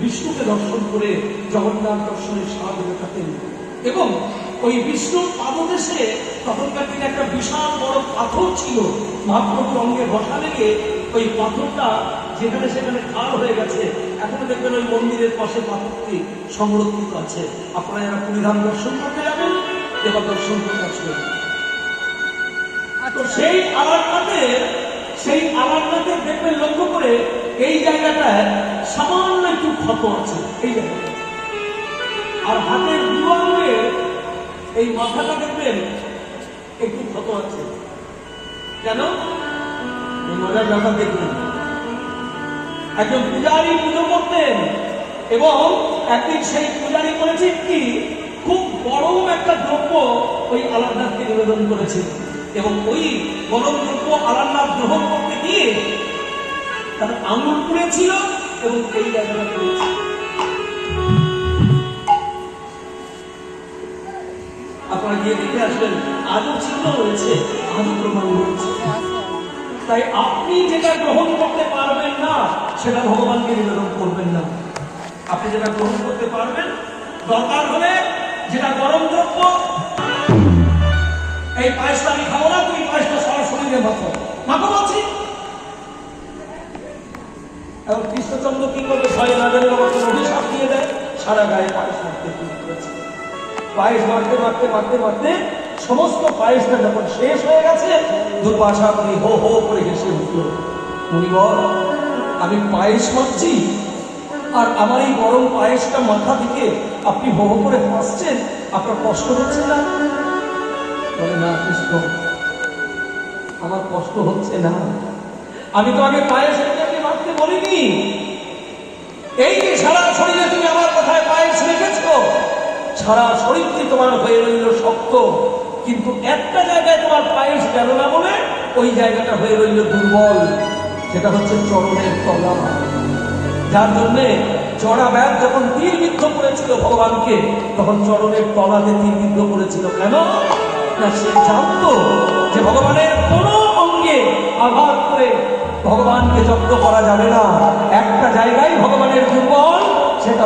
বিষ্ণুকে দর্শন করে জগন্নাথ দর্শনের স্বাদ মেটাতেন এবং ওই বিষ্ণুর পাদদেশে তখনকার দিনে একটা বিশাল বড় পাথর ছিল, মহাপ্রভুর অঙ্গে বসা লেগে ওই পাথরটা যেখানে সেখানে খাল হয়ে গেছে, এখনও দেখবেন ওই মন্দিরের পাশে পাথরটি সংরক্ষিত আছে। আপনারা যারা পুরীধাম দর্শন করতে যাবেন এবার দর্শন করতে আসবেন। তো সেই আলারনাথের সেই আলারনাথের দেখবেন লক্ষ্য করে এই জায়গাটায় সামান্য ক্ষত আছে এই আর হাতের দুয়াঙ্গে এই মাথাটা দেখবেন, একটু ক্ষত আছে। কেন? এই ব্যাপার দেখবেন। একজন পূজারী পুজো করতেন এবং একদিন সেই পূজারী করেছে কি, খুব গরম একটা দ্রব্য ওই আলারনাথকে নিবেদন করেছে। এবং ওই গরম দ্রব্য আলারনাথ গ্রহণ করতে গিয়ে তার আঙুল পুড়েছিল এবং এই গিয়ে দেখে আসবেন আজও চিহ্ন রয়েছে আজও প্রমাণ রয়েছে। তাই আপনি যেটা গ্রহণ করতে পারবেন না, সেটা ভগবানকে নিবেদন করবেন না। আপনি যেটা গ্রহণ করতে পারবেন, দরকার হলে যেটা গরম দ্রব্য, এই পায়েসটা আমি খাব না, তুমি পায়েসটা সরাসরি দিয়ে মাখো মাখো বলছি? এবং কৃষ্ণচন্দ্র কি করবে? ভয় না জানে অভিশাপ দিয়ে দেয়, সারা গায়ে পায়েস পায়েস মারতে মারতে মারতে মারতে সমস্ত পায়েসটা যখন শেষ হয়ে গেছে দুর্বাসা মুনি হো হো করে হেসে উঠল। বল, আমি পায়েস মারছি? আর আমার এই গরম পায়েসটা মাথা থেকে আপনি হো হো করে হাসছেন? আপনার কষ্ট হচ্ছে না? বলে, না, কৃষ্ণ, আমার কষ্ট হচ্ছে না। আমি তো আগে পায়েস এটাকে মারতে বলিনি। এই যে সারা শরীরে তুমি আমার কথায় পায়েস রেখেছ সারা শরীরটি তোমার হয়ে রইল শক্ত। কিন্তু একটা জায়গায় তোমার পায়েস গেল না বলে ওই জায়গাটা হয়ে রইল দুর্বল। সেটা হচ্ছে চরণের তলা। যার জন্যে চড়া ব্যাগ যখন তীর বিদ্ধ করেছিল ভগবানকে, তখন চরণের তলাতে তীর বিদ্ধ করেছিল কেন? না, সে জানতো যে ভগবানের কোনো অঙ্গে আঘাত করে ভগবানকে জব্দ করা যাবে না। একটা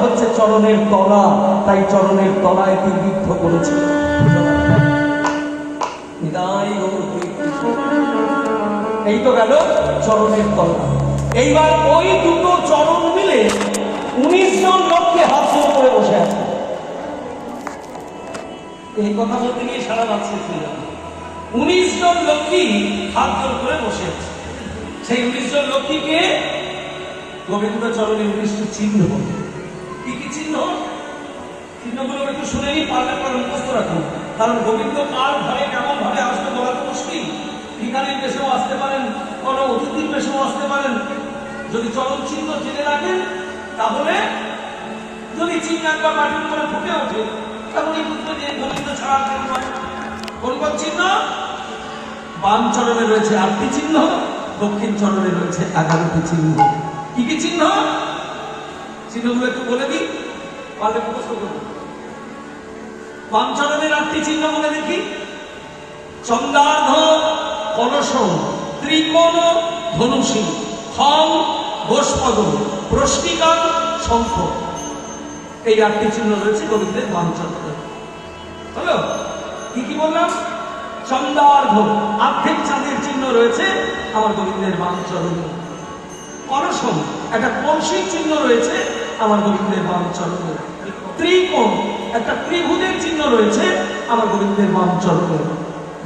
হচ্ছে চরণের তলা, তাই চরণের তলায় তীর বিদ্ধ হরিকৃষ্ণ। এই তো গেল চরণের তলা। এইবার ওই দুটো চরণ মিলে উনিশ জন লোককে হাত জোর করে বসে আছে। এই কথা বলতে গিয়ে সারা রাত শেষ উনিশ জন লক্ষ্মী হাত জোর করে বসে আছে। সেই উনিশ জন লক্ষ্মীকে গোবিন্দ চরণে উনিশটি চিহ্ন বলে। কি কি চিহ্ন চিহ্নগুলো একটু কারণ গোবিন্দ কার ঘরে কেমন ভাবে আসবে বলা তো মুশকিল। আসতে পারেন, কোনো অতিথির বেশেও আসতে পারেন। যদি চরণ চিহ্ন জেনে রাখেন, তাহলে যদি চিহ্ন একবার মাটির উপরে ফুটে ওঠে তাহলে বুঝবে যে গোবিন্দ ছাড়া আর কোন কোন চিহ্ন? বাম চরণে রয়েছে আটটি চিহ্ন, দক্ষিণ চরণে রয়েছে এগারোটি চিহ্ন। কি কি চিহ্ন? চিহ্নগুলো একটু বলে দিই। পারলে মুখস্থ করুন। বাম চরণের আটটি চিহ্ন বলে দেখি চন্দার্ধ কলস, ত্রিকোণ ধনুষী খম গোষ্পদ প্রষ্টিকান শঙ্খ। এই আটটি চিহ্ন রয়েছে গোবিন্দের বাম চরণে হলো? কি কি বললাম? চন্দার্ধ আর্ধেক চাঁদের চিহ্ন রয়েছে আমার গোবিন্দের বাম চরণে কলসম একটা কলসির চিহ্ন রয়েছে আমার গোবিন্দের বাম চরণে ত্রিকোণ, একটা ত্রিভুজের চিহ্ন রয়েছে, আমার গোবিন্দের বাম চরণে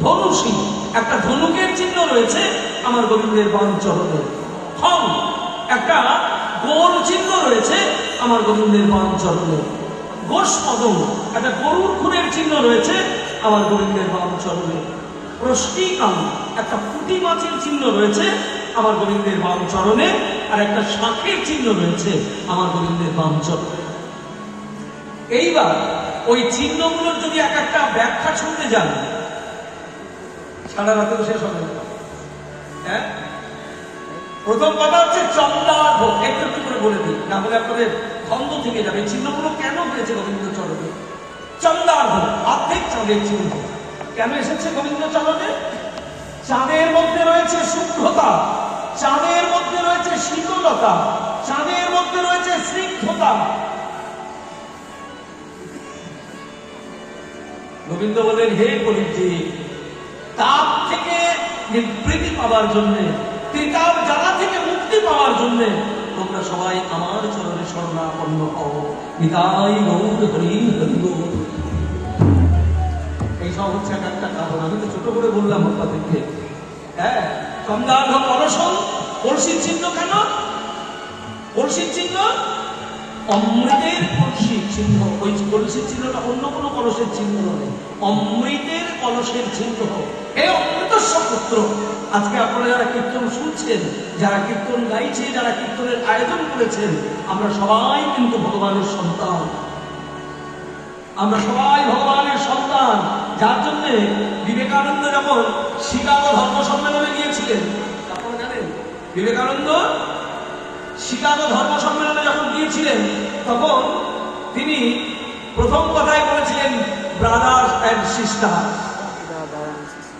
ধনুষী, একটা ধনুকের চিহ্ন রয়েছে, আমার গোবিন্দের বাম চরণে হম একটা গোল চিহ্ন রয়েছে, আমার গোবিন্দের বাম চরণে গোষ্পদম, একটা গরুর খুনের চিহ্ন রয়েছে, আমার গোবিন্দের বাম চরণে প্রষ্টিকাম একটা পুঁটি মাছের চিহ্ন রয়েছে, আমার গোবিন্দের বাম চরণে। আর একটা শাঁখের চিহ্ন রয়েছে আমার গোবিন্দের বাম চরণে এইবার ওই চিহ্নগুলোর যদি এক একটা ব্যাখ্যা শুনতে যান, সারা রাতেও শেষ হবে। হ্যাঁ? প্রথম কথা হচ্ছে চন্দার্ধ একটু একটু করে বলে দিই, না হলে আপনাদের খন্দ থেকে যাবে। চিহ্নগুলো কেন হয়েছে গোবিন্দ চরণে চন্দার্ধ অর্ধেক চাঁদের চিহ্ন। কেন এসেছে গোবিন্দ চরণে চাঁদের মধ্যে রয়েছে শুভ্রতা। চাঁদের মধ্যে রয়েছে শীতলতা, চাঁদের মধ্যে রয়েছে স্নিগ্ধতা। গোবিন্দ বলেন, হে কলিজি তাপ থেকে নিবৃত্তি পাওয়ার জন্য ত্রিতাপ জ্বালা থেকে মুক্তি পাওয়ার জন্য তোমরা সবাই আমার চরণে শরণাপন্ন হও। নিতাই গৌর হরি হরি এই সব হচ্ছে এক একটা কারণ। আমি তো ছোট করে বললাম আপনাদেরকে। হ্যাঁ চন্দ্রার্ধ কলসন কলসির চিহ্ন কেন? কলসির চিহ্ন? অমৃতের কলসির চিহ্ন। ওই কলসির চিহ্নটা অন্য কোনো কলসের চিহ্ন নয়। অমৃতের কলসের চিহ্ন হে অমৃতস্ব পুত্র, আজকে আপনারা যারা কীর্তন শুনছেন, যারা কীর্তন গাইছে যারা কীর্তনের আয়োজন করেছেন, আমরা সবাই কিন্তু ভগবানের সন্তান। আমরা সবাই ভগবানের সন্তান। যার জন্যে বিবেকানন্দ যখন শিকাগো ধর্ম সম্মেলনে গিয়েছিলেন আপনারা জানেন, বিবেকানন্দ শিকাগো ধর্ম সম্মেলনে যখন গিয়েছিলেন, তখন তিনি প্রথম কথাই বলেছিলেন ব্রাদার্স অ্যান্ড সিস্টার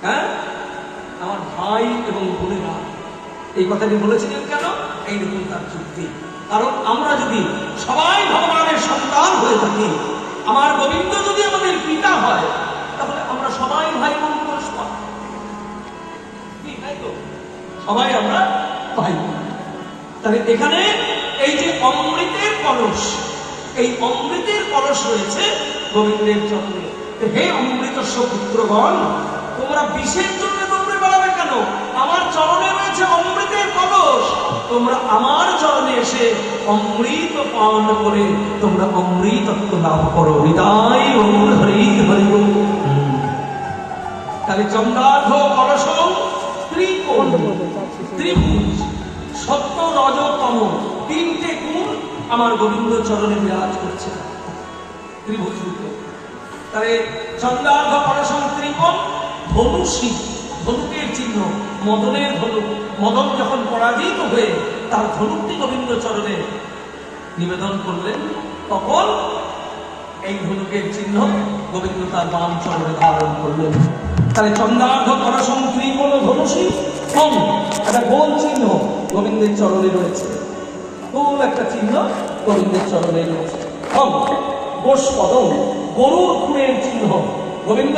হ্যাঁ? আমার ভাই এবং বোনেরা, এই কথাটি বলেছিলেন কেন? এইরকম তার যুক্তি। কারণ আমরা যদি সবাই ভগবানের সন্তান হয়ে থাকি, আমার গোবিন্দ যদি আমাদের পিতা হয় আমরা সবাই ভাই বোন পরস্পর? সবাই আমরা ভাই তাহলে এখানে এই যে অমৃতের কলস, এই অমৃতের কলস রয়েছে গোবিন্দের চরণে হে অমৃতস্ব পুত্রগণ তোমরা বিষের জন্য দৌড়ে বেড়াবে কেন? আমার চরণে রয়েছে অমৃতের কলস। তোমরা আমার চরণে এসে অমৃত পান করে তোমরা অমৃতত্ব লাভ করো। হৃদয় হরি হরি। তাহলে চন্দ্রার্ধ কলস ত্রিকোণ, ত্রিভুজ সত্য রজ, তম, তিনটে গুণ আমার গোবিন্দ চরণে বিরাজ করছে। ত্রিভুজ তাহলে চন্দ্রার্ধ পরশন ত্রিকোণ, ধনুষী, ধনুকের চিহ্ন, মদনের ধনুক মদন যখন পরাজিত হয়ে তার ধনুকটি গোবিন্দ চরণে নিবেদন করলেন, তখন এই ধনুকের চিহ্ন গোবিন্দ তার বাম চরণে ধারণ করলেন। তাহলে চন্দ্রার্ধ পরশন ত্রিকোণ ধনুষী কম। একটা গোল চিহ্ন গোবিন্দের চরণে রয়েছে। গোল একটা চিহ্ন গোবিন্দের চরণে রয়েছে। কম। গোষ পদম, গরুর খুনের চিহ্ন। গোবিন্দ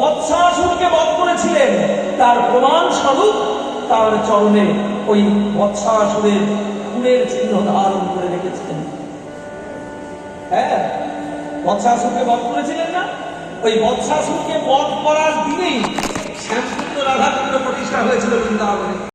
বৎসাসুরকে বধ করেছিলেন। তার প্রমাণ স্বরূপ তার চরণে ওই বৎসাসুরের খুনের চিহ্ন ধারণ করে রেখেছিলেন। হ্যাঁ বৎসাসুরকে বধ করেছিলেন না? ওই বৎসাসুরকে বধ করার দিনেই শ্যামসুন্দর রাধাকুণ্ড প্রতিষ্ঠা হয়েছিল বৃন্দাবনে।